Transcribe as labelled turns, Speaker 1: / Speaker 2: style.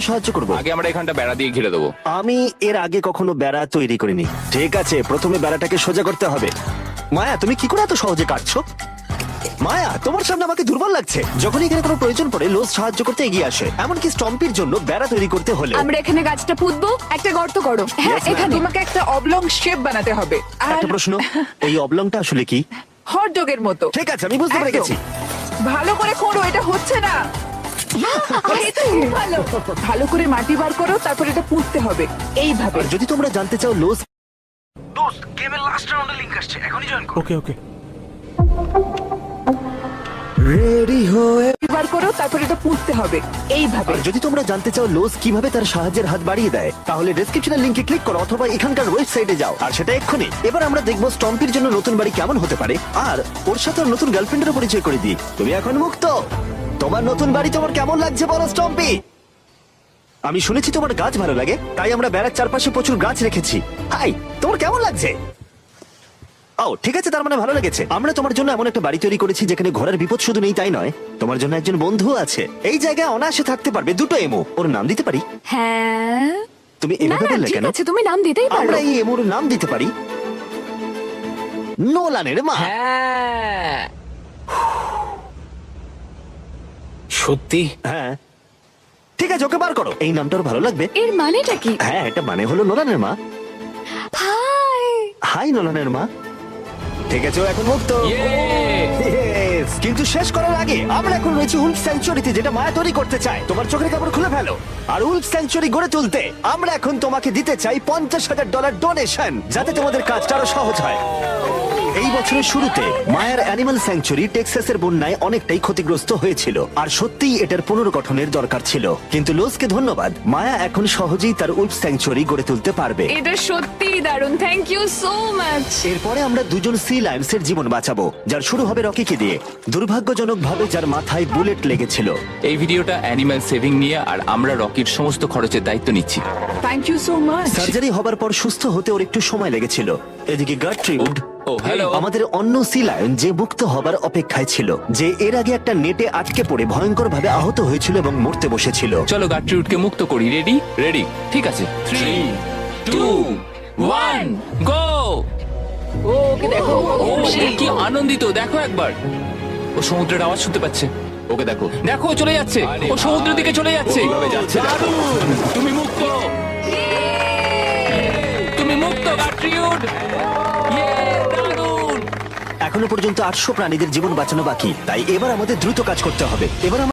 Speaker 1: সাহায্য করব।
Speaker 2: আগে আমরা এখানটা বেড়া দিয়ে ঘিরে দেবো।
Speaker 1: আমি এর আগে কখনো বেড়া তৈরি করিনি। ঠিক আছে প্রথমে বেড়াটাকে সোজা করতে হবে। মায়া তুমি কি করে এত সহজে কাটছো? মায়া তোমার সামনে আমাকে দুর্বল লাগছে। যখন এখানে কোনো প্রয়োজন পড়ে লোজ সাহায্য করতে এগিয়ে আসে। এমনকি স্টম্পির জন্য বেড়া তৈরি করতে হলে
Speaker 3: আমরা এখানে গাছটা পুঁতবো একটা গর্ত করো। হ্যাঁ
Speaker 1: Yes, ma'am.
Speaker 3: এখানে
Speaker 4: তোমাকে একটা অবলং শেপ বানাতে হবে। আর
Speaker 1: একটা প্রশ্ন এই অবলংটা আসলে কি?
Speaker 4: হট ডগের মতো।
Speaker 1: ঠিক আছে আমি বুঝতে পেরে
Speaker 4: একদম।
Speaker 1: গেছি
Speaker 4: ভালো করে করো এটা হচ্ছে না। ভালো ভালো করে মাটি বার করো তারপর এটা পুঁততে হবে। এইভাবে।
Speaker 1: আর যদি তোমরা জানতে চাও লোস
Speaker 5: দোস্ত গেমের লাস্ট রাউন্ডে লিংক আসছে এখনই জয়েন কর।
Speaker 6: ওকে ওকে
Speaker 1: রেডি হয়ে
Speaker 4: বার করো, তারপর এটা পুঁততে হবে। এইভাবে।
Speaker 1: যদি তোমরা জানতে চাও লোজ কীভাবে তার সাহায্যের হাত বাড়িয়ে দেয়, তাহলে ডেসক্রিপশনের লিংকে ক্লিক করো অথবা এখানকার ওয়েবসাইটে যাও। আর সেটা এক্ষুনি। এবার আমরা দেখব স্টম্পির জন্য নতুন বাড়ি কেমন হতে পারে। আর ওর সাথে ওর নতুন গার্লফ্রেন্ডের পরিচয় করে দিই। তুমি এখন মুক্ত। তোমার নতুন বাড়ি তোমার কেমন লাগছে বলো স্টম্পি আমি শুনেছি তোমার গাছ ভালো লাগে, তাই আমরা বেড়ার চারপাশে প্রচুর গাছ রেখেছি। হাই, তোমার কেমন লাগছে? ও ঠিক আছে তার মানে ভালো লেগেছে। আমরা তোমার জন্য এমন একটা বাড়ি তৈরি করেছি যেখানে ঘোরার বিপদ শুধু নেই তাই নয়। তোমার জন্য একজন বন্ধু আছে। এই জায়গায় অনায়াসে থাকতে পারবে। দুটো এমো। ওর নাম দিতে পারি?
Speaker 3: হ্যাঁ।
Speaker 1: তুমি এভাবে বললে
Speaker 3: ঠিক
Speaker 1: কেন?
Speaker 3: আছে তুমি নাম দিতেই পারো।
Speaker 1: আমরা এই এমোর নাম দিতে পারি। নোলানের মা।
Speaker 4: হ্যাঁ।
Speaker 2: সত্যি?
Speaker 1: হ্যাঁ। ঠিক আছে ওকে বার করো। এই নামটা ওর ভালো লাগবে।
Speaker 3: এর মানেটা কি?
Speaker 1: হ্যাঁ এটা মানে হলো নোলানের মা।
Speaker 3: হাই।
Speaker 1: হাই নোলানের মা। ঠিক আছে ও এখন মুক্ত। Yes! কিন্তু শেষ করার আগে আমরা এখন রয়েছি উল্ফ স্যাংচুরিতে যেটা মায়া তৈরি করতে চায়। তোমার চোখের কাপড় খুলে ফেলো। আর উল্ফ স্যাংচুরি গড়ে তুলতে আমরা এখন তোমাকে দিতে চাই পঞ্চাশ হাজার ডলার ডোনেশন যাতে তোমাদের কাজটা আরও সহজ হয়। এই বছরের শুরুতে মায়ার অ্যানিমাল স্যাংচুরি টেক্সাসের বন্যায় অনেকটাই ক্ষতিগ্রস্ত হয়েছিল। আর সত্যিই এটার পুনর্গঠনের দরকার ছিল। কিন্তু লোসকে ধন্যবাদ মায়া এখন সহজেই তার উলফ স্যাংচুয়ারি গড়ে তুলতে পারবে।
Speaker 3: এটা সত্যিই দারুণ। থ্যাংক ইউ সো মাচ
Speaker 1: এরপরে আমরা দুজন সি লায়ন্সের জীবন বাঁচাবো যার শুরু হবে রকিকে দিয়ে। দুর্ভাগ্যজনকভাবে যার মাথায় বুলেট লেগেছিল।
Speaker 2: এই ভিডিওটা অ্যানিমাল সেভিং নিয়ে আর আমরা রকির সমস্ত খরচের দায়িত্ব নিচ্ছি।
Speaker 4: Thank you so much
Speaker 1: surgery হবার পর সুস্থ হতে ওর একটু সময় লেগেছিল। এদিকে গার্ট্রিউড
Speaker 2: ও হ্যালো
Speaker 1: আমাদের অন্য সি লায়ন যে মুক্ত হবার অপেক্ষায় ছিল যে এর আগে একটা নেটে আটকে পড়ে ভয়ঙ্কর ভাবে আহত হয়েছিল এবং মরতে বসেছিল।
Speaker 2: চলো গাট্রিউডকে মুক্ত করি রেডি রেডি ঠিক আছে। থ্রি টু ওয়ান গো
Speaker 4: ও ওকে দেখো।
Speaker 2: ও সে কি আনন্দিত দেখো একবার। ও সমুদ্রের আওয়াজ শুনতে পাচ্ছে। ওকে দেখো। দেখো ও চলে যাচ্ছে। ও সমুদ্রের দিকে চলে যাচ্ছে। যাচ্ছে তুমি মুক্ত! তুমি মুক্ত গাট্রিউড দারুণ
Speaker 1: এখনও পর্যন্ত আটশো প্রাণীদের জীবন বাঁচানো বাকি। তাই এবার আমাদের দ্রুত কাজ করতে হবে। এবার আমরা